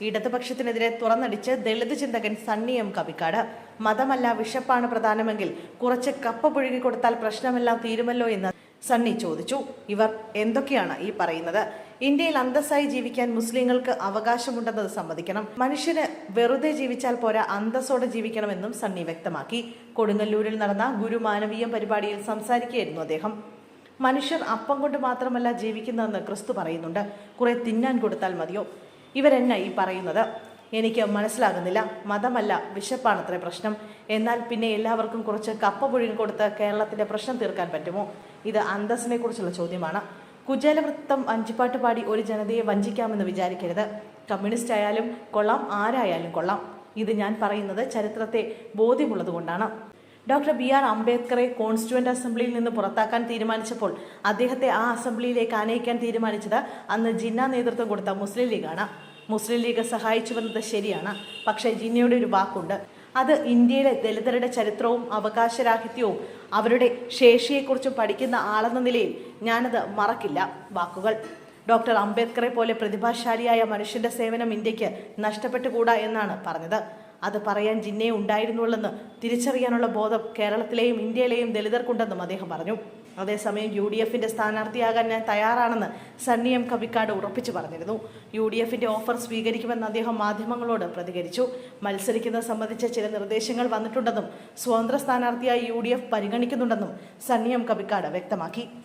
ഇടതുപക്ഷത്തിനെതിരെ തുറന്നടിച്ച് ദളിത് ചിന്തകൻ സണ്ണി എം കവിക്കാട് മതമല്ല വിശപ്പാണ് പ്രധാനമെങ്കിൽ കുറച്ച് കപ്പ പുഴുകി കൊടുത്താൽ പ്രശ്നമെല്ലാം തീരുമല്ലോ എന്ന് സണ്ണി ചോദിച്ചു. ഇവർ എന്തൊക്കെയാണ് ഈ പറയുന്നത്? ഇന്ത്യയിൽ അന്തസ്സായി ജീവിക്കാൻ മുസ്ലിങ്ങൾക്ക് അവകാശമുണ്ടെന്നത് സമ്മതിക്കണം. മനുഷ്യന് വെറുതെ ജീവിച്ചാൽ പോരാ അന്തസ്സോടെ ജീവിക്കണമെന്നും സണ്ണി വ്യക്തമാക്കി. കൊടുങ്ങല്ലൂരിൽ നടന്ന ഗുരു ഗുരുമാനവീയം പരിപാടിയിൽ സംസാരിക്കുകയായിരുന്നു അദ്ദേഹം. മനുഷ്യർ അപ്പം കൊണ്ട് മാത്രമല്ല ജീവിക്കുന്നതെന്ന് ക്രിസ്തു പറയുന്നുണ്ട്. കുറെ തിന്നാൻ കൊടുത്താൽ മതിയോ? ഇവരെന്നെ ഈ പറയുന്നത്? എനിക്ക് മനസ്സിലാകുന്നില്ല. മതമല്ല വിശപ്പാണത്രേ പ്രശ്നം. എന്നാൽ പിന്നെ എല്ലാവർക്കും കുറച്ച് കപ്പ പുഴുങ്ങി കൊടുത്ത് കേരളത്തിന്റെ പ്രശ്നം തീർക്കാൻ പറ്റുമോ? ഇത് അന്തസ്സിനെ കുറിച്ചുള്ള ചോദ്യമാണ്. കുചേലവൃത്തം അഞ്ചുപാട്ട് പാടി ഒരു ജനതയെ വഞ്ചിക്കാമെന്ന് വിചാരിക്കരുത്. കമ്മ്യൂണിസ്റ്റ് ആയാലും കൊള്ളാം ആരായാലും കൊള്ളാം. ഇത് ഞാൻ പറയുന്നത് ചരിത്രത്തെ ബോധ്യമുള്ളതുകൊണ്ടാണ്. ഡോക്ടർ ബി ആർ അംബേദ്കറെ കോൺസ്റ്റിറ്റ്യൂവന്റ് അസംബ്ലിയിൽ നിന്ന് പുറത്താക്കാൻ തീരുമാനിച്ചപ്പോൾ അദ്ദേഹത്തെ ആ അസംബ്ലിയിലേക്ക് ആനയിക്കാൻ തീരുമാനിച്ചത് അന്ന് ജിന്ന നേതൃത്വം കൊടുത്ത മുസ്ലിം ലീഗാണ്. മുസ്ലിം ലീഗ് സഹായിച്ചുവെന്നത് ശരിയാണ്. പക്ഷേ ജിന്നയുടെ ഒരു വാക്കുണ്ട്. അത് ഇന്ത്യയിലെ ദലിതരുടെ ചരിത്രവും അവകാശരാഹിത്യവും അവരുടെ ശേഷിയെക്കുറിച്ചും പഠിക്കുന്ന ആളെന്ന നിലയിൽ ഞാനത് മറക്കില്ല. വാക്കുകൾ. ഡോക്ടർ അംബേദ്കറെ പോലെ പ്രതിഭാശാലിയായ മനുഷ്യന്റെ സേവനം ഇന്ത്യയ്ക്ക് നഷ്ടപ്പെട്ടുകൂടാ എന്നാണ് പറഞ്ഞത്. അത് പറയാൻ ജിന്നയെ ഉണ്ടായിരുന്നുള്ളെന്ന് തിരിച്ചറിയാനുള്ള ബോധം കേരളത്തിലെയും ഇന്ത്യയിലെയും ദലിതർക്കുണ്ടെന്നും അദ്ദേഹം പറഞ്ഞു. അതേസമയം യു ഡി എഫിന്റെ സ്ഥാനാർത്ഥിയാകാൻ ഞാൻ തയ്യാറാണെന്ന് സണ്ണി എം കവിക്കാട് ഉറപ്പിച്ചു പറഞ്ഞിരുന്നു. യു ഡി എഫിന്റെ ഓഫർ സ്വീകരിക്കുമെന്ന് അദ്ദേഹം മാധ്യമങ്ങളോട് പ്രതികരിച്ചു. മത്സരിക്കുന്നത് സംബന്ധിച്ച ചില നിർദ്ദേശങ്ങൾ വന്നിട്ടുണ്ടെന്നും സ്വതന്ത്ര സ്ഥാനാർത്ഥിയായി യു ഡി എഫ് പരിഗണിക്കുന്നുണ്ടെന്നും സണ്ണി എം കവിക്കാട് വ്യക്തമാക്കി.